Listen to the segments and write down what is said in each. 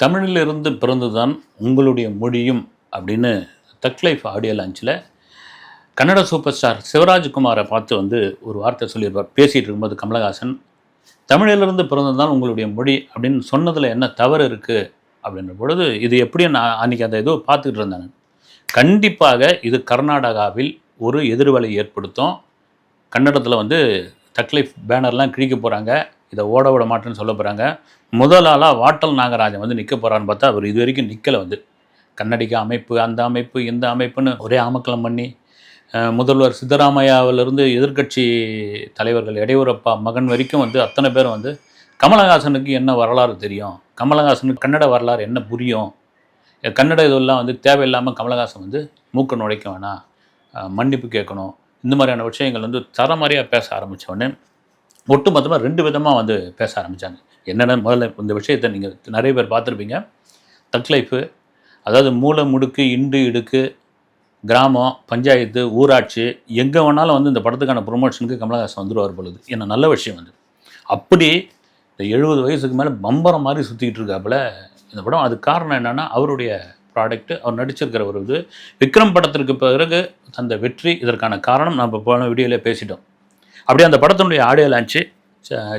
தமிழிலிருந்து பிறந்துதான் உங்களுடைய மொழியும் அப்படின்னு தக் லைஃப் ஆடியோ லான்ச்சில் கன்னட சூப்பர் ஸ்டார் சிவராஜ்குமாரை பார்த்து வந்து ஒரு வார்த்தை சொல்லியிருப்பார். பேசிகிட்டு இருக்கும்போது கமலஹாசன் தமிழிலிருந்து பிறந்ததுதான் உங்களுடைய மொழி அப்படின்னு சொன்னதில் என்ன தவறு இருக்குது அப்படின்ற பொழுது இது எப்படி நான் அன்றைக்கி அந்த ஏதோ பார்த்துக்கிட்டு இருந்தேன் கண்டிப்பாக இது கர்நாடகாவில் ஒரு எதிர்வலை ஏற்படுத்தும். கன்னடத்தில் வந்து தக்லைஃப் பேனர்லாம் கிழிக்க போகிறாங்க இதை ஓட விட மாட்டேன்னு சொல்ல போகிறாங்க முதல் ஆளாக வாட்டல் நாகராஜன் வந்து நிற்க போகிறான்னு பார்த்தா அவர் இது வரைக்கும் நிற்கலை வந்து. கன்னடிக அமைப்பு அந்த அமைப்பு இந்த அமைப்புன்னு ஒரே ஆமக்கலம் பண்ணி முதல்வர் சித்தராமையாவிலிருந்து எதிர்க்கட்சி தலைவர்கள் இடையூரப்பா மகன் வரைக்கும் வந்து அத்தனை பேரும் வந்து கமலஹாசனுக்கு என்ன வரலாறு தெரியும்? கமலஹாசனுக்கு கன்னட வரலாறு என்ன புரியும்? கன்னட இதெல்லாம் வந்து தேவையில்லாமல் கமலஹாசன் வந்து மூக்க நுழைக்க வேணாம். மன்னிப்பு கேட்கணும். இந்த மாதிரியான விஷயங்கள் வந்து தரமாரியாக பேச ஆரம்பிச்ச உடனே ஒட்டுமொத்தமாக ரெண்டு விதமாக வந்து பேச ஆரம்பித்தாங்க என்னென்ன முதல்ல இந்த விஷயத்தை நீங்கள் நிறைய பேர் பார்த்துருப்பீங்க. தக் லைஃபு அதாவது மூல முடுக்கு இண்டு இடுக்கு கிராமம் பஞ்சாயத்து ஊராட்சி எங்கே வேணாலும் வந்து இந்த படத்துக்கான ப்ரொமோஷனுக்கு கமலஹாசன் வந்துடுவார் பொழுது. என்ன நல்ல விஷயம் வந்து அப்படி இந்த எழுபது வயசுக்கு மேலே பம்பரம் மாதிரி சுற்றிக்கிட்டு இருக்காப்புல இந்த படம். அதுக்கு காரணம் என்னென்னா அவருடைய ப்ராடக்ட் அவர் நடிச்சிருக்கிற ஒரு இது. விக்ரம் படத்திற்கு பிறகு அந்த வெற்றி இதற்கான காரணம். நம்ம போன வீடியோவில் பேசிட்டோம். அப்படியே அந்த படத்தினுடைய ஆடியோ லான்ச்சு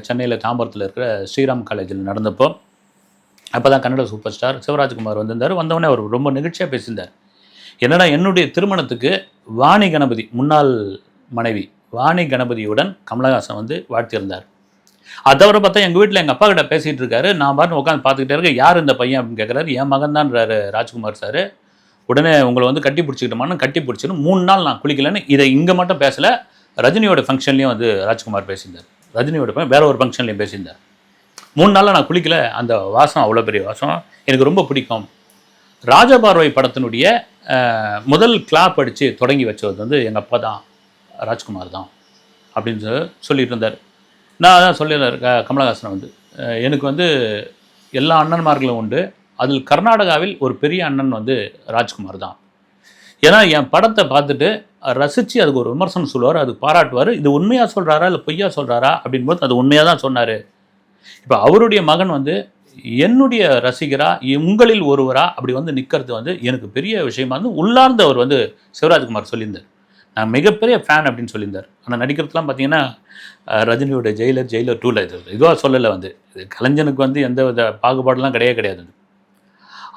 சென்னையில் தாம்பரத்தில் இருக்கிற ஸ்ரீராம் காலேஜில் நடந்தப்போ அப்போ தான் கன்னட சூப்பர் ஸ்டார் சிவராஜ்குமார் வந்திருந்தார். வந்தவொடனே அவர் ரொம்ப நிகழ்ச்சியாக பேசியிருந்தார். என்னடா என்னுடைய திருமணத்துக்கு வாணி கணபதி முன்னாள் மனைவி வாணி கணபதியுடன் கமலஹாசன் வந்து வாழ்த்தியிருந்தார். அதை தவிர பார்த்தா எங்கள் வீட்டில் எங்கள் அப்பா கிட்ட பேசிகிட்டு இருக்காரு. நான் பாட்டு உட்காந்து பார்த்துக்கிட்டே இருக்க யார் இந்த பையன்? அப்படின்னு கேட்குறாரு என் மகன் தான்றாரு ராஜ்குமார் சார். உடனே உங்களை வந்து கட்டி பிடிச்சிக்கிட்டோமான்னு கட்டி பிடிச்சின்னு மூணு நாள் நான் குளிக்கலன்னு இதை இங்கே மட்டும் பேசலை. ரஜினியோட ஃபங்க்ஷன்லேயும் வந்து ராஜ்குமார் பேசியிருந்தார். ரஜினியோட வேற ஒரு ஃபங்க்ஷன்லேயும் பேசியிருந்தார். மூணு நாளில் நான் குளிக்கல அந்த வாசம் அவ்வளோ பெரிய வாசம். எனக்கு ரொம்ப பிடிக்கும். ராஜபார்வை படத்தினுடைய முதல் கிளாப் அடித்து தொடங்கி வச்சது வந்து எங்கள் அப்பா தான் ராஜ்குமார் தான் அப்படின்னு சொல்லி சொல்லிட்டு இருந்தார். நான் அதான் சொல்லியிருந்தார் கமலஹாசனை கமலஹாசன் வந்து. எனக்கு வந்து எல்லா அண்ணன்மார்களும் உண்டு. அதில் கர்நாடகாவில் ஒரு பெரிய அண்ணன் வந்து ராஜ்குமார் தான். ஏன்னா என் படத்தை பார்த்துட்டு ரசித்து அதுக்கு ஒரு விமர்சனம் சொல்லுவார் அது பாராட்டுவார். இது உண்மையாக சொல்கிறாரா இல்லை பொய்யா சொல்கிறாரா அப்படின்போது அது உண்மையாக தான் சொன்னார். இப்போ அவருடைய மகன் வந்து என்னுடைய ரசிகரா உங்களில் ஒருவரா? அப்படி வந்து நிற்கிறது வந்து எனக்கு பெரிய விஷயமா வந்து உள்ளார்ந்து அவர் வந்து சிவராஜ்குமார் சொல்லியிருந்தார். நான் மிகப்பெரிய ஃபேன் அப்படின்னு சொல்லியிருந்தார். ஆனால் நடிக்கிறதுலாம் பார்த்தீங்கன்னா ரஜினியோட ஜெயிலர் ஜெயிலர் டூவில் இது இதுவாக சொல்லலை வந்து. இது கலைஞனுக்கு வந்து எந்த வித பாகுபாடெல்லாம் கிடையவே கிடையாது.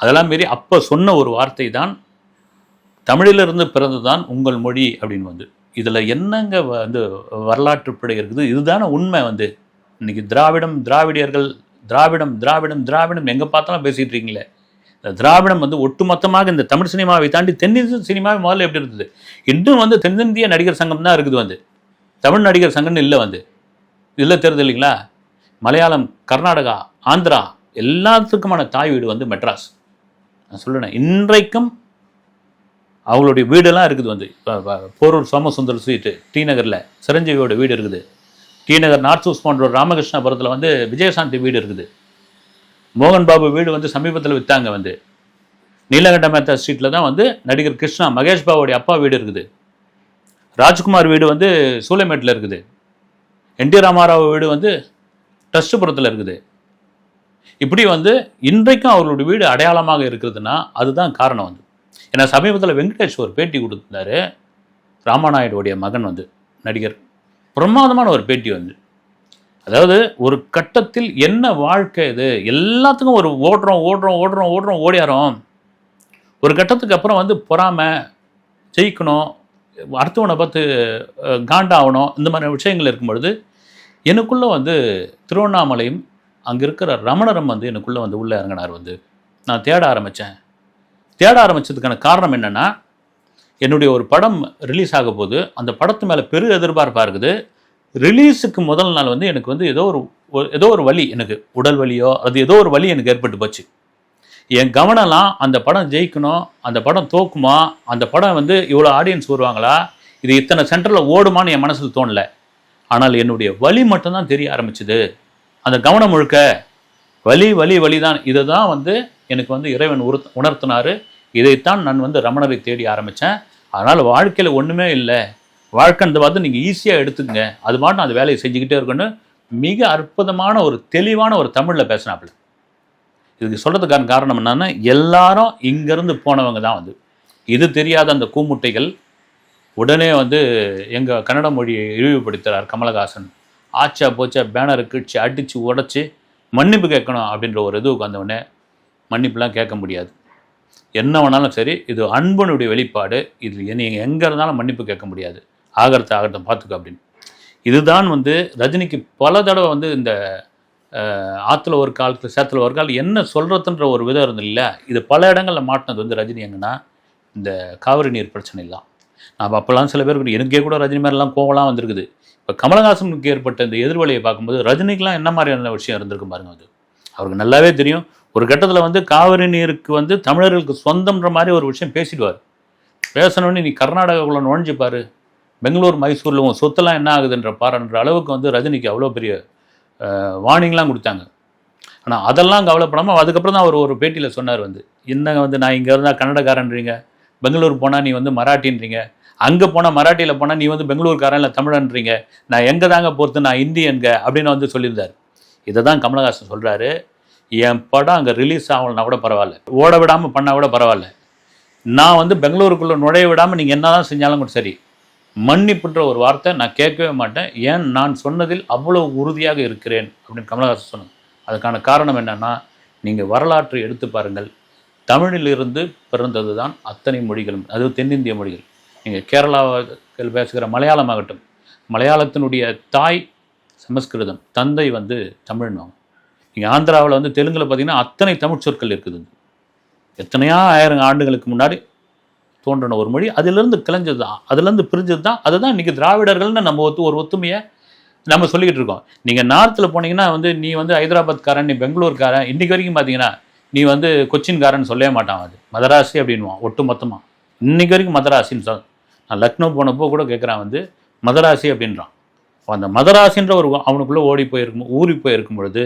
அதெல்லாம் மீறி அப்போ சொன்ன ஒரு வார்த்தை தான் தமிழிலிருந்து பிறந்து தான் உங்கள் மொழி அப்படின்னு வந்து. இதில் என்னங்க வந்து வரலாற்று பிழை இருக்குது? இதுதானே உண்மை வந்து. இன்னைக்கு திராவிடம் திராவிடியர்கள் திராவிடம் திராவிடம் திராவிடம் எங்கே பார்த்தாலும் பேசிகிட்டு இருக்கீங்களே. இந்த திராவிடம் வந்து ஒட்டுமொத்தமாக இந்த தமிழ் சினிமாவை தாண்டி தென்னிந்திய சினிமாவை முதல்ல எப்படி இருந்தது? இன்னும் வந்து தென்னிந்திய நடிகர் சங்கம் தான் இருக்குது வந்து. தமிழ் நடிகர் சங்கம்னு இல்லை வந்து. இதில் தெரியுது இல்லைங்களா? மலையாளம் கர்நாடகா ஆந்திரா எல்லாத்துக்குமான தாய் வீடு வந்து மெட்ராஸ். நான் சொல்லுறேன் இன்றைக்கும் அவங்களுடைய வீடெல்லாம் இருக்குது வந்து. இப்போ போரூர் சோமசுந்தர் ஸ்ட்ரீட்டு டி நகரில். சிரஞ்சீவியோட வீடு இருக்குது. டி நகர் நார்த் ஹவுஸ் போன்ற ராமகிருஷ்ணபுரத்தில் வந்து விஜயசாந்தி வீடு இருக்குது. மோகன் பாபு வீடு வந்து சமீபத்தில் விற்றாங்க வந்து. நீலகண்ட மேத்தா ஸ்ட்ரீட்டில் தான் வந்து நடிகர் கிருஷ்ணா மகேஷ் பாபுடைய அப்பா வீடு இருக்குது. ராஜ்குமார் வீடு வந்து சூளைமேட்டில் இருக்குது. என் டி ராமாராவ் வீடு வந்து டஸ்ட்டுபுரத்தில் இருக்குது. இப்படி வந்து இன்றைக்கும் அவர்களுடைய வீடு அடையாளமாக இருக்கிறதுனா அதுதான் காரணம் வந்து. ஏன்னா சமீபத்தில் வெங்கடேஷ் ஒரு பேட்டி கொடுத்துருந்தாரு. ராமாநாயுடுடைய மகன் வந்து நடிகர். பிரமாதமான ஒரு பேட்டி வந்து. அதாவது ஒரு கட்டத்தில் என்ன வாழ்க்கை இது? எல்லாத்துக்கும் ஒரு ஓடுறோம் ஓடுறோம் ஓடுறோம் ஓடுறோம் ஓடியாரோம். ஒரு கட்டத்துக்கு அப்புறம் வந்து பொறாமை ஜெயிக்கணும் அடுத்தவனை பார்த்து காண்டாகணும் இந்த மாதிரி விஷயங்கள் இருக்கும் பொழுது எனக்குள்ளே வந்து திருவண்ணாமலையும் அங்கே இருக்கிற ரமணரம் வந்து எனக்குள்ளே வந்து உள்ளே இறங்கினார் வந்து. நான் தேட ஆரம்பித்தேன் தேட ஆரம்பித்ததுக்கான காரணம் என்னென்னா என்னுடைய ஒரு படம் ரிலீஸ் ஆக போது அந்த படத்து மேலே பெரு எதிர்பார்ப்பாக இருக்குது. ரிலீஸுக்கு முதல் நாள் வந்து எனக்கு வந்து ஏதோ ஒரு ஏதோ ஒரு வலி எனக்கு உடல் வலியோ அது ஏதோ ஒரு வலி எனக்கு ஏற்பட்டு போச்சு. என் கவனம்லாம் அந்த படம் ஜெயிக்கணும் அந்த படம் தோக்குமா அந்த படம் வந்து இவ்வளோ ஆடியன்ஸ் வருவாங்களா இது இத்தனை சென்டரில் ஓடுமான்னு என் மனசில் தோணல. ஆனால் என்னுடைய வலி மட்டும்தான் தெரிய ஆரம்பிச்சுது. அந்த கவனம் முழுக்க வலி வலி வலி தான் இதை தான் வந்து எனக்கு வந்து இறைவன் உரு உணர்த்தினாரு. இதைத்தான் நான் வந்து ரமணரை தேடி ஆரம்பித்தேன் அதனால் வாழ்க்கையில் ஒன்றுமே இல்லை. வாழ்க்கைன்றதை பார்த்து நீங்கள் ஈஸியாக எடுத்துக்கங்க. அது மாட்டும் அந்த வேலையை செஞ்சுக்கிட்டே இருக்கணும்னு மிக அற்புதமான ஒரு தெளிவான ஒரு தமிழில் பேசினாப்புல. இதுக்கு சொல்கிறதுக்கான காரணம் என்னன்னா எல்லாரும் இங்கேருந்து போனவங்க தான் வந்து. இது தெரியாத அந்த கூமுட்டைகள் உடனே வந்து எங்கள் கன்னட மொழியை இழிவுபடுத்துகிறார் கமலஹாசன். ஆச்சா போச்சா பேனரை கிழிச்சு அடித்து உடச்சி மன்னிப்பு கேட்கணும் அப்படின்ற ஒரு இதுவுக்கு வந்தவுடனே மன்னிப்புலாம் கேட்க முடியாது. என்ன வேணாலும் சரி இது அன்பனுடைய வெளிப்பாடு. இது நீங்கள் எங்கே இருந்தாலும் மன்னிப்பு கேட்க முடியாது. ஆகரத்தை ஆகட்டும் பார்த்துக்க அப்படின்னு. இதுதான் வந்து ரஜினிக்கு பல தடவை வந்து இந்த ஆற்றுல ஒரு காலத்தில் சேத்துல ஒரு கால் என்ன சொல்கிறதுன்ற ஒரு விதம் இருந்தது இல்லை இது பல இடங்களில் மாட்டினது வந்து ரஜினி எங்கன்னா இந்த காவிரி நீர் பிரச்சனை தான் நான் அப்போல்லாம் சில பேருக்கு எனக்கே கூட ரஜினி மாதிரிலாம் கோவலாம் வந்திருக்குது. இப்போ கமலஹாசனுக்கு ஏற்பட்ட இந்த எதிர்வலையை பார்க்கும்போது ரஜினிக்கெலாம் என்ன மாதிரியான விஷயம் இருந்திருக்கு பாருங்க அது. அவருக்கு நல்லாவே தெரியும். ஒரு கட்டத்தில் வந்து காவிரி நீருக்கு வந்து தமிழர்களுக்கு சொந்தம்ன்ற மாதிரி ஒரு விஷயம் பேசிடுவார். பேசணுன்னு நீ கர்நாடகாவுக்குள்ள நுழைஞ்சு பாரு. பெங்களூர் மைசூரில் உன் சொத்தெல்லாம் என்ன ஆகுதுன்ற பாருன்ற அளவுக்கு வந்து ரஜினிக்கு அவ்வளோ பெரிய வார்னிங்லாம் கொடுத்தாங்க. ஆனால் அதெல்லாம் கவலைப்படாமல் அதுக்கப்புறம் தான் அவர் ஒரு பேட்டியில் சொன்னார் வந்து. என்னங்க வந்து நான் இங்கே இருந்தால் கன்னடக்காரன்றீங்க? பெங்களூர் போனால் நீ வந்து மராட்டின்றீங்க? அங்கே போனால் மராட்டியில் போனால் நீ வந்து பெங்களூர்காரன் இல்லை தமிழன்றீங்க? நான் எங்கே தாங்க பொறுத்து? நான் இந்தியன்க? அப்படின்னு வந்து சொல்லியிருந்தார். இதை தான் கமலஹாசன் சொல்கிறாரு என் படம் அங்கே ரிலீஸ் ஆகலைன்னா கூட பரவாயில்ல. ஓட விடாமல் பண்ணால் கூட பரவாயில்ல. நான் வந்து பெங்களூருக்குள்ளே நுழைய விடாமல் நீங்கள் என்ன தான் செஞ்சாலும் கூட சரி. மன்னிப்புன்ற ஒரு வார்த்தை நான் கேட்கவே மாட்டேன். ஏன் நான் சொன்னதில் அவ்வளோ உறுதியாக இருக்கிறேன் அப்படின்னு கமலஹாசன் சொன்னாங்க அதுக்கான காரணம் என்னென்னா நீங்கள் வரலாற்றை எடுத்து பாருங்கள். தமிழிலிருந்து பிறந்தது தான் அத்தனை மொழிகளும் அது தென்னிந்திய மொழிகள். நீங்கள் கேரளாவில் பேசுகிற மலையாளம் ஆகட்டும் மலையாளத்தினுடைய தாய் சமஸ்கிருதம் தந்தை வந்து தமிழ்னுவாங்க நீங்கள் ஆந்திராவில் வந்து தெலுங்கில் பார்த்தீங்கன்னா அத்தனை தமிழ் சொற்கள் இருக்குது. எத்தனையோ ஆயிரம் ஆண்டுகளுக்கு முன்னாடி தோன்றின ஒரு மொழி. அதிலிருந்து கிளைஞ்சது தான் அதுலேருந்து பிரிஞ்சது தான். அதுதான் இன்றைக்கி திராவிடர்கள்னு நம்ம ஒத்து ஒரு ஒத்துமையை நம்ம சொல்லிக்கிட்டு இருக்கோம். நீங்கள் நார்த்தில் போனீங்கன்னா வந்து நீ வந்து ஹைதராபாத்காரன் நீ பெங்களூர்காரன் இன்றைக்கி வரைக்கும் பார்த்தீங்கன்னா நீ வந்து கொச்சின்காரன் சொல்லவே மாட்டான் அது. மதராசி அப்படின்வான் ஒட்டு மொத்தமாக இன்றைக்கி வரைக்கும் மதராசின்னு சொல். நான் லக்னோ போனப்போ கூட கேட்குறான் வந்து மதராசி அப்படின்றான். அந்த மதராசின்ற ஒரு அவனுக்குள்ளே ஓடி போயிருக்கும் ஊறி போயிருக்கும் பொழுது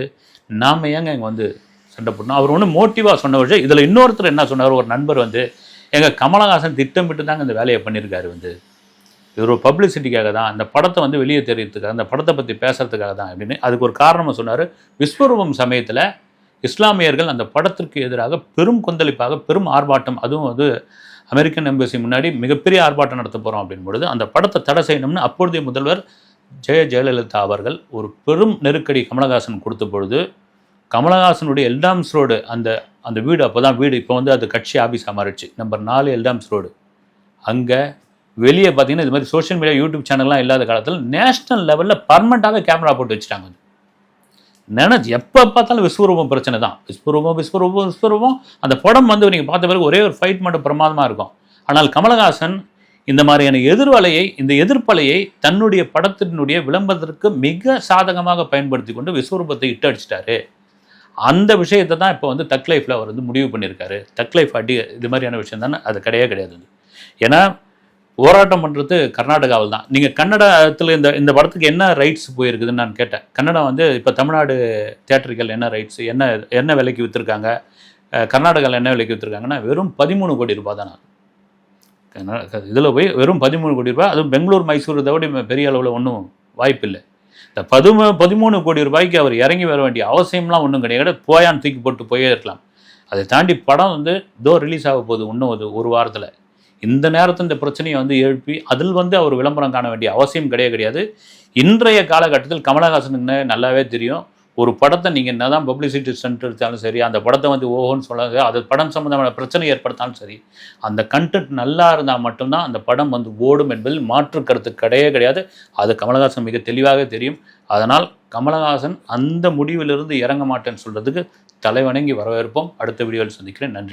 நாம் ஏங்க இங்கே வந்து சண்டை போடணும்? அவர் ஒன்று மோட்டிவாக சொன்ன விஷயம். இதில் இன்னொருத்தர் என்ன சொன்னார்? ஒரு நண்பர் வந்து எங்கள் கமலஹாசன் திட்டமிட்டு தாங்க இந்த வேலையை பண்ணியிருக்காரு வந்து. இது ஒரு பப்ளிசிட்டிக்காக தான் அந்த படத்தை வந்து வெளியே தெரியறதுக்காக அந்த படத்தை பற்றி பேசுறதுக்காக தான் அப்படின்னு அதுக்கு ஒரு காரணமாக சொன்னார். விஸ்வரூபம் சமயத்தில் இஸ்லாமியர்கள் அந்த படத்திற்கு எதிராக பெரும் கொந்தளிப்பாக பெரும் ஆர்ப்பாட்டம் அதுவும் வந்து அமெரிக்கன் எம்பசி முன்னாடி மிகப்பெரிய ஆர்ப்பாட்டம் நடத்த போகிறோம் அப்படின் பொழுது அந்த படத்தை தடை செய்யணும்னு அப்பொழுதைய முதல்வர் ஜெய ஜெயலலிதா அவர்கள் ஒரு பெரும் நெருக்கடி கமலஹாசன் கொடுத்த பொழுது கமலஹாசனுடைய எல்டாம்ஸ் ரோடு அந்த அந்த வீடு அப்போ தான் வீடு இப்போ வந்து அது கட்சி ஆஃபீஸாக மாறிடுச்சு. நம்பர் நாலு எல்டாம்ஸ் ரோடு. அங்கே வெளியே பார்த்தீங்கன்னா இது மாதிரி சோஷியல் மீடியா யூடியூப் சேனல்லாம் இல்லாத காலத்தில் நேஷனல் லெவலில் பர்மனெண்ட்டாக கேமரா போட்டு வச்சுட்டாங்க நினச்சி எப்போ பார்த்தாலும் விஸ்வரூபம் பிரச்சனை தான். விஸ்வரூபம் விஸ்வரூபம் விஸ்வரூபம். அந்த படம் வந்து நீங்கள் பார்த்த பிறகு ஒரே ஒரு ஃபைட் மட்டும் பிரமாதமாக இருக்கும். ஆனால் கமலஹாசன் இந்த மாதிரியான எதிர்வலையை இந்த எதிர்ப்பலையை தன்னுடைய படத்தினுடைய விளம்பரத்திற்கு மிக சாதகமாக பயன்படுத்தி கொண்டு விஸ்வரூபத்தை இட்டு அடிச்சிட்டாரு. அந்த விஷயத்தை தான் இப்போ வந்து தக் லைஃப்பில் அவர் வந்து முடிவு பண்ணியிருக்காரு. தக் லைஃப் அடி இது மாதிரியான விஷயம் தானே அது கிடையவே கிடையாது. ஏன்னா போராட்டம் பண்ணுறது கர்நாடகாவில் தான். நீங்கள் கன்னடத்தில் இந்த இந்த படத்துக்கு என்ன ரைட்ஸ் போயிருக்குதுன்னு நான் கேட்டேன். கன்னடம் வந்து இப்போ தமிழ்நாடு தேட்டர்கள் என்ன ரைட்ஸ் என்ன என்ன விலைக்கு விற்றுருக்காங்க கர்நாடகாவில் என்ன விலைக்கு விற்றுருக்காங்கன்னா வெறும் பதிமூணு கோடி ரூபாய் தான் இதில் போய் வெறும் பதிமூணு கோடி ரூபாய் அதுவும் பெங்களூர் மைசூர் இதை விட பெரிய அளவில் ஒன்றும் வாய்ப்பில்லை. இந்த பதிமூ பதிமூணு கோடி ரூபாய்க்கு அவர் இறங்கி வர வேண்டிய அவசியம்லாம் ஒன்றும் கிடையாது. போயான்னு தூக்கி போட்டு போயே இருக்கலாம் அதை தாண்டி படம் வந்து தோ ரிலீஸ் ஆக போகுது இன்னும் ஒரு ஒரு வாரத்தில். இந்த நேரத்தில் இந்த பிரச்சனையை வந்து எழுப்பி அதில் வந்து அவர் விளம்பரம் காண வேண்டிய அவசியம் கிடையாது கிடையாது. இன்றைய காலகட்டத்தில் கமலஹாசனுக்கு நல்லாவே தெரியும். ஒரு படத்தை நீங்கள் என்ன தான் பப்ளிசிட்டி சென்டர் எடுத்தாலும் சரி அந்த படத்தை வந்து ஓஹோன்னு சொல்லாங்க அது படம் சம்மந்தமான பிரச்சனை ஏற்படுத்தாலும் சரி அந்த கண்டென்ட் நல்லா இருந்தால் மட்டும்தான் அந்த படம் வந்து ஓடும் என்பதில் மாற்று கருத்து கிடையவே கிடையாது. அது கமலஹாசன் மிக தெளிவாக தெரியும். அதனால் கமலஹாசன் அந்த முடிவிலிருந்து இறங்க மாட்டேன்னு சொல்கிறதுக்கு தலைவணங்கி வரவேற்போம். அடுத்த வீடியோவில் சந்திக்கிறேன். நன்றி.